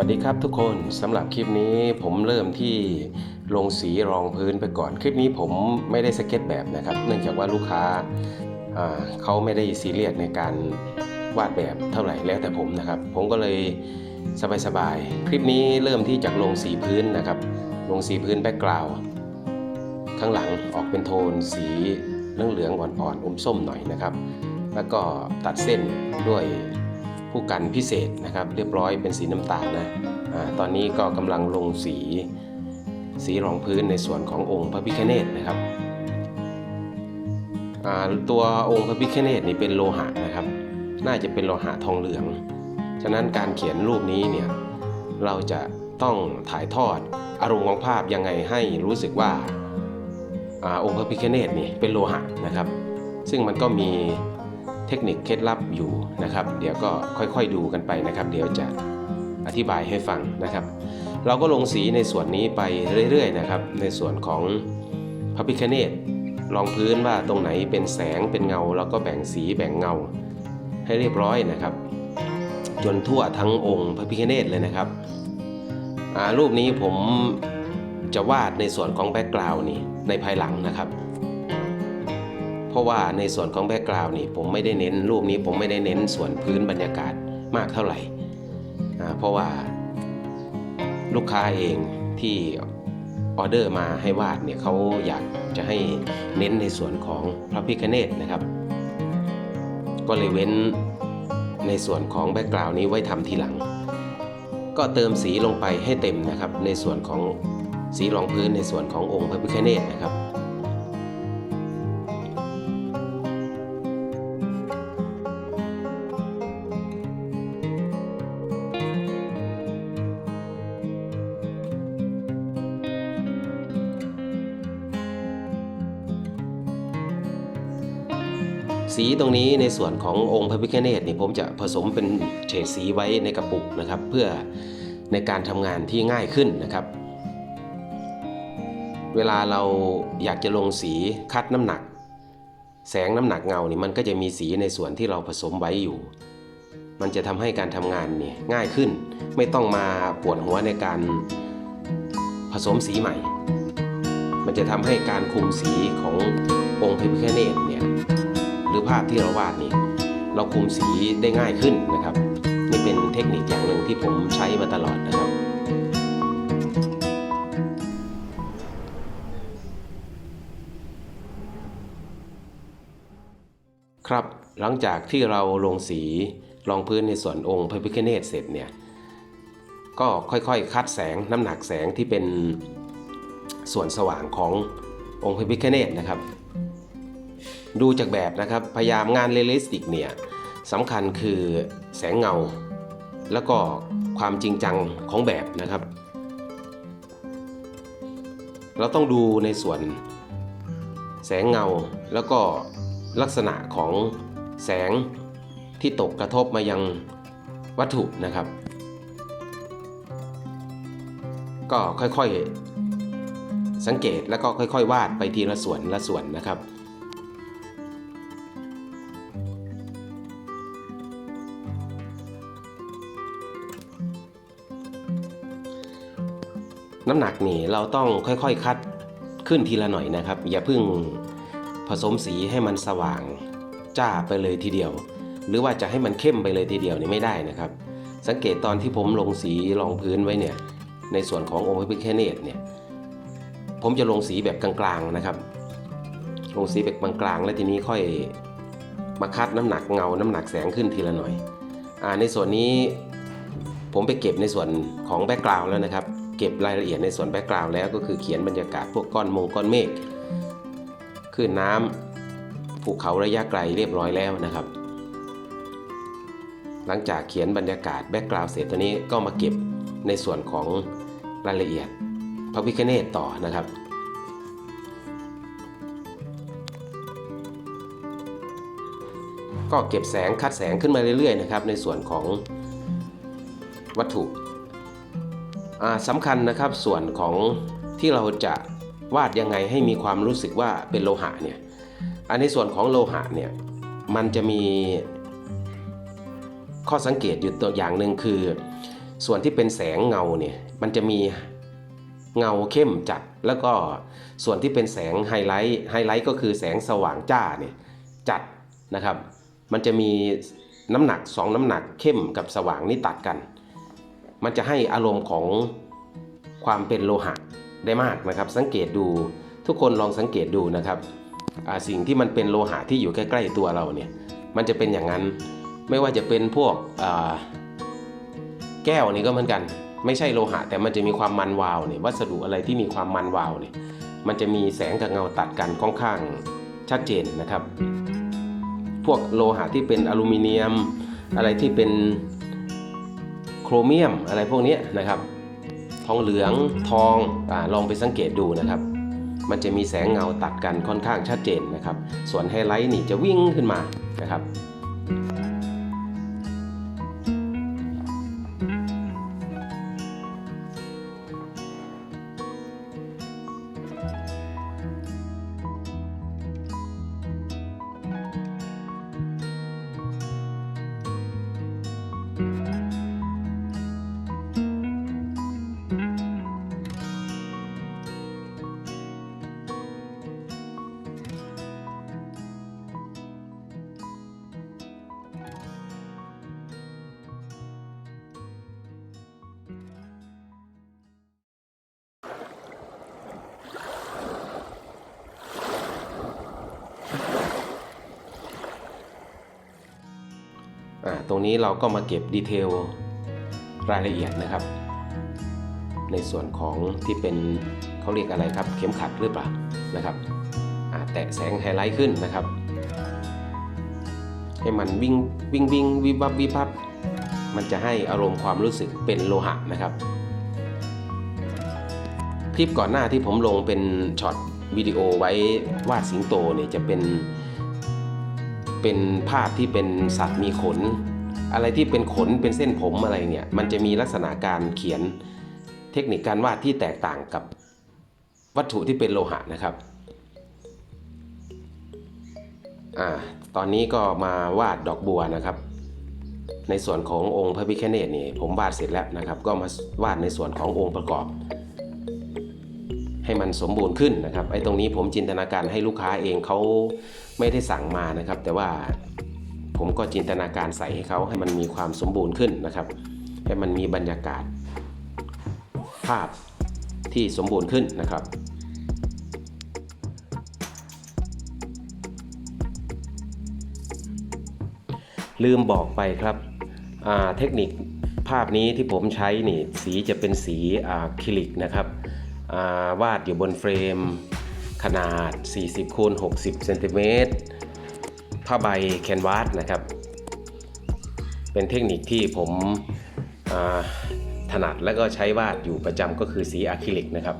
วัสดีครับทุกคนสำหรับคลิปนี้ผมเริ่มที่ลงสีรองพื้นไปก่อน คลิปนี้ผมไม่ได้สเก็ตแบบนะครับ เนื่องจากว่าลูกค้าเขาไม่ได้ซีเรียสในการวาดแบบเท่าไหร่แล้วแต่ผมนะครับ ผมก็เลยสบายๆคลิปนี้เริ่มที่จากลงสีพื้นนะครับ ลงสีพื้นแบ็กกราวข้างหลังออกเป็นโทนสีเหลืองๆอ่อนๆอมส้มหน่อยนะครับ แล้วก็ตัดเส้นด้วย ผู้กันพิเศษนะครับ เรียบร้อยเป็นสีน้ำตาลนะอาตอนนี้ก็กำลังลงสีสีรองพื้นในส่วนขององค์พระพิฆเนศนะครับตัวองค์พระพิฆเนศนี่เป็นโลหะนะครับ น่าจะเป็นโลหะทองเหลือง ฉะนั้นการเขียนรูปนี้เนี่ยเราจะต้องถ่ายทอดอารมณ์ของภาพยังไงให้รู้สึกว่าอองค์พระพิฆเนศนี่เป็นโลหะนะครับ ซึ่งมันก็มี เทคนิคเคล็ดลับอยู่นะครับ เดี๋ยวก็ค่อยๆดูกันไปนะครับ เดี๋ยวจะอธิบายให้ฟังนะครับ เราก็ลงสีในส่วนนี้ไปเรื่อยๆนะครับ ในส่วนของพระพิฆเนศรองพื้นว่าตรงไหนเป็นแสงเป็นเงาเราก็แบ่งสีแบ่งเงาให้เรียบร้อยนะครับ จนทั่วทั้งองค์พระพิฆเนศเลยนะครับรูปนี้ผมจะวาดในส่วนของแบ็กกราวน์นี่ในภายหลังนะครับ ราะว่าในส่วนของแบ็กกราวน์นี่ผมไม่ได้เน้นรูปนี้ผมไม่ได้เน้นส่วนพื้นบรรยากาศมากเท่าไหร่ เพราะว่าลูกค้าเองที่ออเดอร์มาให้วาดเนี่ยเขาอยากจะให้เน้นในส่วนของพระพิฆเนศนะครับ ก็เลยเว้นในส่วนของแบ็กกราวน์นี้ไว้ทำทีหลัง ก็เติมสีลงไปให้เต็มนะครับ ในส่วนของสีรองพื้นในส่วนขององค์พระพิฆเนศนะครับ สีตรงนี้ในส่วนขององค์พระพิฆเนศนี่ผมจะผสมเป็นเฉดสีไว้ในกระปุกนะครับ เพื่อในการทำงานที่ง่ายขึ้นนะครับ เวลาเราอยากจะลงสีคัดน้ำหนัก แสงน้ำหนักเงานี่มันก็จะมีสีในส่วนที่เราผสมไว้อยู่ มันจะทำให้การทำงานนี่ง่ายขึ้น ไม่ต้องมาปวดหัวในการผสมสีใหม่ มันจะทำให้การคุมสีขององค์พระพิฆเนศเนี่ย รือภาพที่เราวาดนี่เราคุมสีได้ง่ายขึ้นนะครับ นี่เป็นเทคนิคอย่างหนึ่งที่ผมใช้มาตลอดนะครับครับหลังจากที่เราลงสีรองพื้นในส่วนองค์พระพิฆเนศเสร็จเนี่ยก็ค่อยๆ คัดแสงน้ำหนักแสงที่เป็นส่วนสว่างขององค์พระพิฆเนศนะครับ ดูจากแบบนะครับ พยายามงานเรลิสติกเนี่ยสำคัญคือแสงเงา แล้วก็ความจริงจังของแบบนะครับ เราต้องดูในส่วนแสงเงาแล้วก็ลักษณะของแสงที่ตกกระทบมายังวัตถุนะครับ ก็ค่อยๆสังเกตแล้วก็ค่อยๆ วาดไปทีละส่วนละส่วนนะครับ น้ำหนักนี่เราต้องค่อยๆคัดขึ้นทีละหน่อยนะครับ อย่าเพิ่งผสมสีให้มันสว่างจ้าไปเลยทีเดียว หรือว่าจะให้มันเข้มไปเลยทีเดียวนี่ไม่ได้นะครับ สังเกตตอนที่ผมลงสีรองพื้นไว้เนี่ยในส่วนขององค์พระพิฆเนศเนี่ยผมจะลงสีแบบกลางๆนะครับ ลงสีแบบกลางๆแล้วทีนี้ค่อยมาคัดน้ำหนักเงา น้ำหนักแสงขึ้นทีละหน่อยอาในส่วนนี้ผมไปเก็บในส่วนของแบ็กกราวด์แล้วนะครับ เก็บรายละเอียดในส่วนแบ็กกราวด์แล้วก็คือเขียนบรรยากาศพวกก้อนมงก้อนเมฆคลื่นน้ำภูเขาระยะไกลเรียบร้อยแล้วนะครับ หลังจากเขียนบรรยากาศแบ็กกราวด์เสร็จตอนนี้ก็มาเก็บในส่วนของรายละเอียดพระพิฆเนศต่อนะครับก็เก็บแสงคัดแสงขึ้นมาเรื่อยๆนะครับในส่วนของวัตถุอ่า สำคัญนะครับส่วนของที่เราจะวาดยังไงให้มีความรู้สึกว่าเป็นโลหะเนี่ยอันในส่วนของโลหะเนี่ยมันจะมีข้อสังเกตอยู่ตัวอย่างหนึ่งคือ ส่วนที่เป็นแสงเงาเนี่ยมันจะมีเงาเข้มจัด แล้วก็ส่วนที่เป็นแสงไฮไลท์ไฮไลท์ก็คือแสงสว่างจ้าเนี่ยจัดนะครับ มันจะมีน้ำหนักสองน้ำหนักเข้มกับสว่างนี่ตัดกัน มันจะให้อารมณ์ของความเป็นโลหะได้มากนะครับ สังเกตดูทุกคนลองสังเกตดูนะครับสิ่งที่มันเป็นโลหะที่อยู่ใกล้ๆตัวเราเนี่ยมันจะเป็นอย่างนั้นไม่ว่าจะเป็นพวกแก้วนี่ก็เหมือนกัน ไม่ใช่โลหะ แต่มันจะมีความมันวาวเนี่ยวัสดุอะไรที่มีความมันวาวเนี่ยมันจะมีแสงกับเงาตัดกันค่อนข้างชัดเจนนะครับ พวกโลหะที่เป็นอลูมิเนียม อะไรที่เป็น โครเมียมอะไรพวกนี้นะครับ ทองเหลืองทองอลองไปสังเกตดูนะครับ มันจะมีแสงเงาตัดกันค่อนข้างชัดเจนนะครับ ส่วนไฮไลท์นี่จะวิ่งขึ้นมานะครับ ตรงนี้เราก็มาเก็บดีเทลรายละเอียดนะครับ ในส่วนของที่เป็นเขาเรียกอะไรครับ เข็มขัดหรือเปล่านะครับแตะแสงไฮไลท์ขึ้นนะครับ ให้มันวิ่งวิ่งวิ่งวิบวับวิบวับมันจะให้อารมณ์ความรู้สึกเป็นโลหะนะครับ คลิปก่อนหน้าที่ผมลงเป็นช็อตวิดีโอไว้วาดสิงโตเนี่ยจะเป็นเป็นภาพที่เป็นสัตว์มีขน อะไรที่เป็นขนเป็นเส้นผมอะไรเนี่ยมันจะมีลักษณะการเขียนเทคนิคการวาดที่แตกต่างกับวัตถุที่เป็นโลหะนะครับอ่าตอนนี้ก็มาวาดดอกบัวนะครับ ในส่วนขององค์พระพิฆเนศนี่ผมวาดเสร็จแล้วนะครับ ก็มาวาดในส่วนขององค์ประกอบ ให้มันสมบูรณ์ขึ้นนะครับไอ้ตรงนี้ผมจินตนาการให้ลูกค้าเองเขาไม่ได้สั่งมานะครับ แต่ว่า ผมก็จินตนาการใส่ให้เขาให้มันมีความสมบูรณ์ขึ้นนะครับ ให้มันมีบรรยากาศ ภาพที่สมบูรณ์ขึ้นนะครับลืมบอกไปครับเทคนิคภาพนี้ที่ผมใช้นี่สีจะเป็นสีอะคริลิกนะครับวาดอยู่บนเฟรมขนาด 40คูณ60เซนติเมตร ผ้าใบแคนวาสนะครับ เป็นเทคนิคที่ผมถนัดและก็ใช้วาดอยู่ประจำก็คือสีอะคริลิกนะครับ